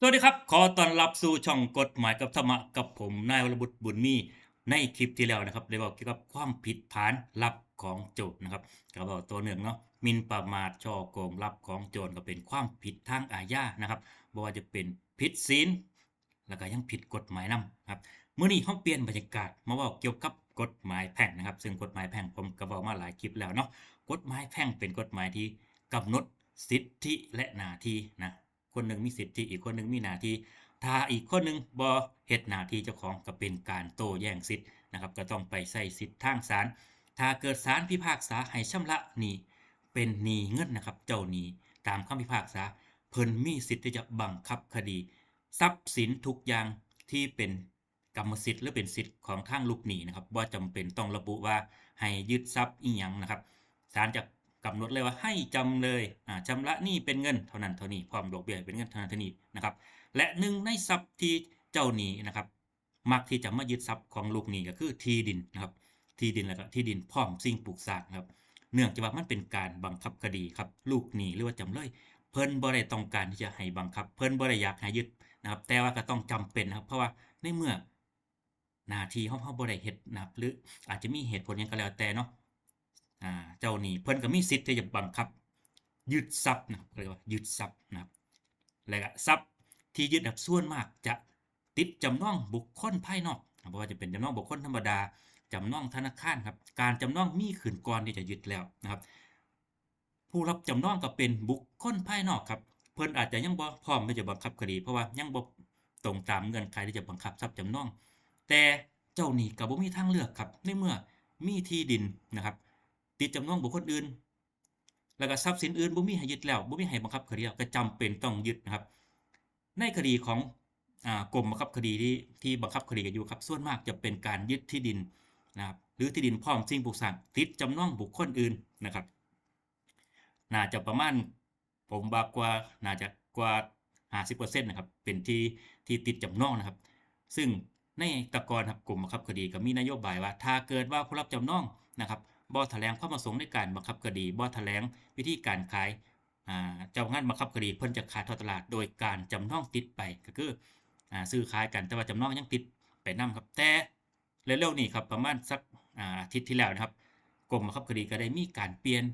สวัสดีครับ ขอต้อนรับสู่ช่องกฎหมายกับธรรมะกับผมนายวรบุตรบุญมีในคลิปที่แล้วนะครับได้บอกเกี่ยวกับความผิดฐานลับของโจรนะครับก็บอกตัวหนึ่งเนาะมินประมาทช่อโกงลับของโจรก็เป็นความผิดทางอาญานะครับบ่ว่าจะเป็นผิดศีลแล้วก็ยังผิดกฎหมายนำครับเมื่อนี้เขาเปลี่ยนบรรยากาศมาเว่าเกี่ยวกับกฎหมายแพ่งนะครับ ซึ่งกฎหมายแพ่งผมก็บอกมาหลายคลิปแล้วเนาะกฎหมายแพ่งเป็นกฎหมายที่กำหนดสิทธิและหน้าที่นะ คนหนึ่งมีสิทธิอีกคนหนึ่งมีหน้าที่ถ้าอีกคนหนึ่งบ่เฮ็ดหน้าที่เจ้าของก็เป็นการโต้แย้งสิทธิ์นะครับก็ต้องไปใช้สิทธิ์ทางศาลถ้าเกิดศาลพิพากษาให้ชำระหนี้เป็นหนี้เงินนะครับเจ้าหนี้ตามคำพิพากษาเพิ่นมีสิทธิ์ที่จะบังคับคดี ทรัพย์สินทุกอย่างที่เป็นกรรมสิทธิ์หรือเป็นสิทธิ์ของทางลูกหนี้นะครับบ่าจำเป็นต้องระบุว่าให้ยึดทรัพย์อีหยังนะครับศาลจะ กำหนดเลยว่าให้จำเลยอ่าชำระหนี้เป็นเงินเท่านั้นเท่านี้พร้อมดอกเบี้ยเป็นเงินเท่านั้นเท่านี้นะครับ และหนึ่งในทรัพย์ที่เจ้าหนี้นะครับมักที่จะมายึดทรัพย์ของลูกหนี้ก็คือที่ดินนะครับ ที่ดินแล้วก็ที่ดินพร้อมสิ่งปลูกสร้างครับ เนื่องจากว่ามันเป็นการบังคับคดีครับ ลูกหนี้หรือว่าจำเลยเพิ่นบ่ได้ต้องการที่จะให้บังคับ เพิ่นบ่ได้อยากให้ยึดนะครับ แต่ว่าก็ต้องจำเป็นนะครับ เพราะว่าในเมื่อนาที่ของเฮาบ่ได้เฮ็ดนะครับหรืออาจจะมีเหตุผลยังก็แล้วแต่เนาะ อ่าเจ้าหนี้เพิ่นก็มีสิทธิ์ที่จะบังคับ ยึดทรัพย์นะครับเรียกว่ายึดทรัพย์นะครับและก็ทรัพย์ที่ยึดแบบส่วนมากจะติดจำนองบุคคลภายนอกเพราะว่าจะเป็นจำนองบุคคลธรรมดาจำนองธนาคารครับการจำนองมีขึ้นก่อนที่จะยึดแล้วนะครับ ผู้รับจำนองก็เป็นบุคคลภายนอกครับเพิ่นอาจจะยังบ่พร้อมที่จะบังคับคดี เพราะว่ายังบ่ตรงตามเงื่อนไขที่จะบังคับทรัพย์จำนอง แต่เจ้าหนี้ก็บ่มีทางเลือกครับในเมื่อมีที่ดินนะครับ ติดจำนองบุคคลอื่น แล้วก็ทรัพย์สินอื่นบ่มีให้ยึดแล้วบ่มีให้บังคับคดีแล้วก็จำเป็นต้องยึดนะครับ ในคดีของอ่ากรมบังคับคดีที่ที่บังคับคดีกันอยู่ครับส่วนมากจะเป็นการยึดที่ดินนะครับหรือที่ดินพร้อมสิ่งปลูกสร้างติดจำนองบุคคลอื่นนะครับ น่าจะประมาณผมว่ากว่าน่าจะกว่า50%นะครับเป็นที่ที่ติดจำนองนะครับ ซึ่งในตะกอนครับกรมบังคับคดีก็มีนโยบายว่า ถ้าเกิดว่าผู้รับจำนองนะครับ บ่แถลงความประสงค์ในการบังคับคดีบ่แถลงวิธีการขายอ่าเจ้างานบังคับคดีเพิ่นจะขายทอดตลาด โดยการจำนองติดไปก็คืออ่าซื้อขายกันแต่ว่าจำนองยังติดไปนํครับแต่เร็วๆนี้ครับประมาณสักอ่าอาทิตย์ที่แล้วนะครับกรมบังคับคดีก็ได้มีการเปลี่ยน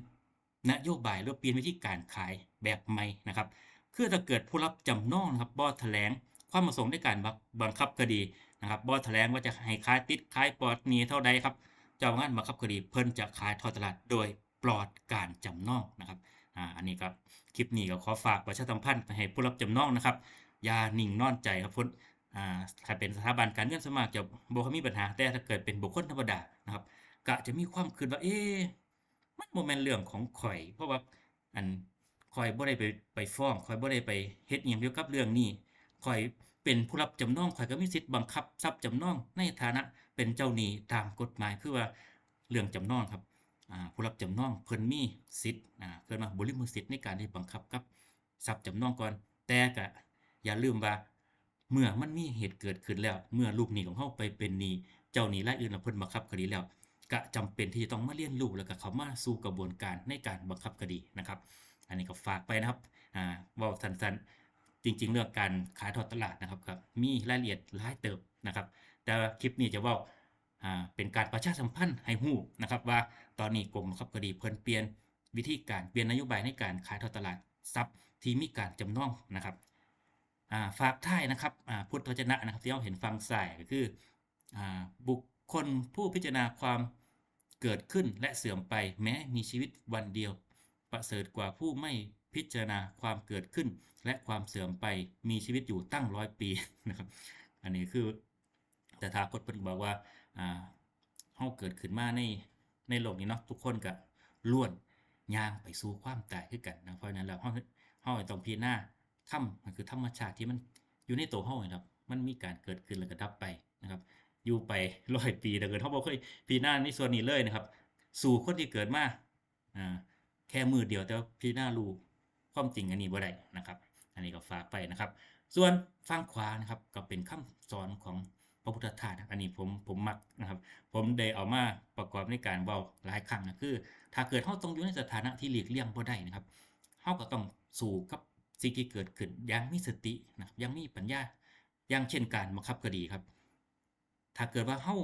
นโยบายหรือเปลี่ยนวิธีการขายแบบใหม่นะครับคือถ้าเกิดผู้รับจำนองนะครับบ่แถลงความประสงค์ในการบังคับคดีนะครับบ่แถลงว่าจะให้ขายติดขายปลอดหนี้เท่าใดครับ จ้างานบังคับคดีเพิ่นจะขายทอดตลาดโดยปลอดการจำนองนะครับอ่าอันนี้ครับคลิปนี้ก็ขอฝากประชาสัมพันธ์ให้ผู้รับจำนองนะครับอย่านิ่งนอนใจครับพ้นอ่าถ้าเป็นสถาบันการเงินสวนมากจะบ่มีปัญหาแต่ถ้าเกิดเป็นบุคคลธรรมดานะครับก็จะมีความคิดว่าเอ๊ะมันบ่แม่นเรื่องของข่อย เพราะว่าอันข่อยบ่ได้ไปไปฟ้องข่อยบ่ได้ไปเฮ็ดอิหยังเกี่ยวกับเรื่องนี้ข่อย เป็นผู้รับจำนองข่อยก็มีสิทธิ์บังคับทรัพย์จำนองในฐานะเป็นเจ้าหนี้ตามกฎหมายคือว่าเรื่องจำนองครับอ่าผู้รับจำนองเพิ่นมีสิทธิ์อ่าเพิ่นว่าบริมือสิทธิ์ในการที่บังคับกับทรัพย์จำนองก่อนแต่ก็อย่าลืมว่าเมื่อมันมีเหตุเกิดขึ้นแล้ว เมื่อลูกหนี้ของเฮาไปเป็นหนี้เจ้าหนี้รายอื่นเพิ่นบังคับคดีแล้วก็จำเป็นที่จะต้องมาเรียนรู้แล้วก็เข้ามาสู่กระบวนการในการบังคับคดีนะครับ อันนี้ก็ฝากไปนะครับอ่าว้าสั้นๆ จริง ๆ เรื่องการขายทอดตลาดนะครับก็มีรายละเอียดหลายเติบนะครับ แต่คลิปนี้จะเว้าอ่าเป็นการประชาสัมพันธ์ให้ฮู้นะครับ ว่าตอนนี้กรมบังคับคดีเพิ่นเปลี่ยนวิธีการเปลี่ยนนโยบายในการขายทอดตลาดทรัพย์ที่มีการจำนองนะครับอ่าฝากท้ายนะครับอ่าพุทธวจนะนะครับที่เราเห็นฟังซ้ายก็คืออ่าบุคคลผู้พิจารณาความเกิดขึ้นและเสื่อมไปแม้มีชีวิตวันเดียว ประเสริฐกว่าผู้ไม่พิจารณาความเกิดขึ้น และความเสื่อมไปมีชีวิตอยู่ตั้งร้อยปีนะครับ อันนี้คือแต่ทากฏเพิ่นบอกว่าอ่าเฮาเกิดขึ้นมาในในโลกนี้เนาะทุกคนก็ล้วนย่างไปสู่ความตายคือกันนะเพราะนั้นแล้วเฮาเฮาต้องพิจารณาธรรมมันคือธรรมชาติที่มันอยู่ในตัวเฮานี่ครับ มันมีการเกิดขึ้นแล้วก็ดับไปนะครับ อยู่ไปร้อยปีถ้าเกิดเฮาบ่เคยพิจารณาในส่วนนี้เลยนะครับ สู่คนที่เกิดมาอ่า ค่มือเดียวแต่ว่าพิจารณารู้ความจริงอันนี้บ่ได้นะครับ อันนี้ก็ฝากไปนะครับ ส่วนฝั่งขวานะครับก็เป็นคำสอนของพระพุทธทาสอันนี้ผมผมมักนะครับ ผมได้เอามาประกอบในการเว้าหลายครั้งนะคือ ถ้าเกิดเฮาต้องอยู่ในสถานะที่หลีกเลี่ยงบ่ได้นะครับเฮาก็ต้องสู้กับสิ่งที่เกิดขึ้นอย่างมีสตินะครับยังมีปัญญาอย่างเช่นการบังคับคดีครับ ถ้าเกิดว่าเฮา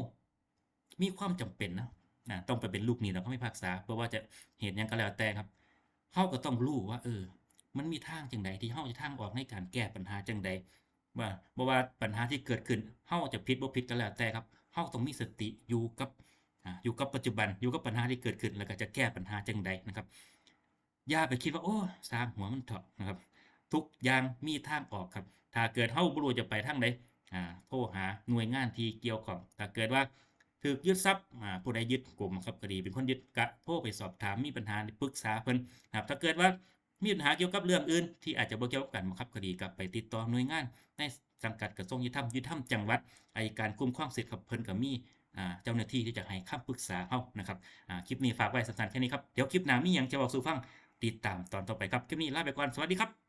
มีความจำเป็นนะ นะต้องไปเป็นลูกหนี้แล้วก็ไม่พักษาเพราะว่าจะเหตุยังก็แล้วแต่ครับเฮาก็ต้องรู้ว่า เออ มันมีทางจังใดที่เฮาจะทางออกในการแก้ปัญหาจังใดว่าบ่ว่าปัญหาที่เกิดขึ้นเฮาจะผิดบ่ผิดก็แล้วแต่ครับเฮาต้องมีสติอยู่กับอ่าอยู่กับปัจจุบันอยู่กับปัญหาที่เกิดขึ้นแล้วก็จะแก้ปัญหาจังใดนะครับอย่าไปคิดว่าโอ้สร้างหัวมันเถอะนะครับ ทุกอย่างมีทางออกครับ ถ้าเกิดเฮาบ่รู้จะไปทางใดอ่าโทรหาหน่วยงานที่เกี่ยวข้องถ้าเกิดว่า ถูกยึดทรัพย์ผู้ใดยึดกลุ่มครับคดี เป็นคนยึดกะโทรไปสอบถามมีปัญหาปรึกษาเพิ่นนะครับถ้าเกิดว่ามีปัญหาเกี่ยวกับเรื่องอื่น ที่อาจจะบ่เกี่ยวกับการบังคับคดีกับไปติดต่อหน่วยงาน ในสังกัดกระทรวงยุติธรรมยุติธรรมจังหวัดอัยการคุ้มครองสิทธิ์ครับเพิ่นก็มีอ่าเจ้าหน้าที่ที่จะให้คำปรึกษาเฮานะครับอ่าคลิปนี้ฝากไว้สั้นๆแค่นี้ครับเดี๋ยวคลิปหน้ามีหยังจะบอกสู่ฟังติดตามตอนต่อไปครับคลิปนี้ลาไปก่อนสวัสดีครับ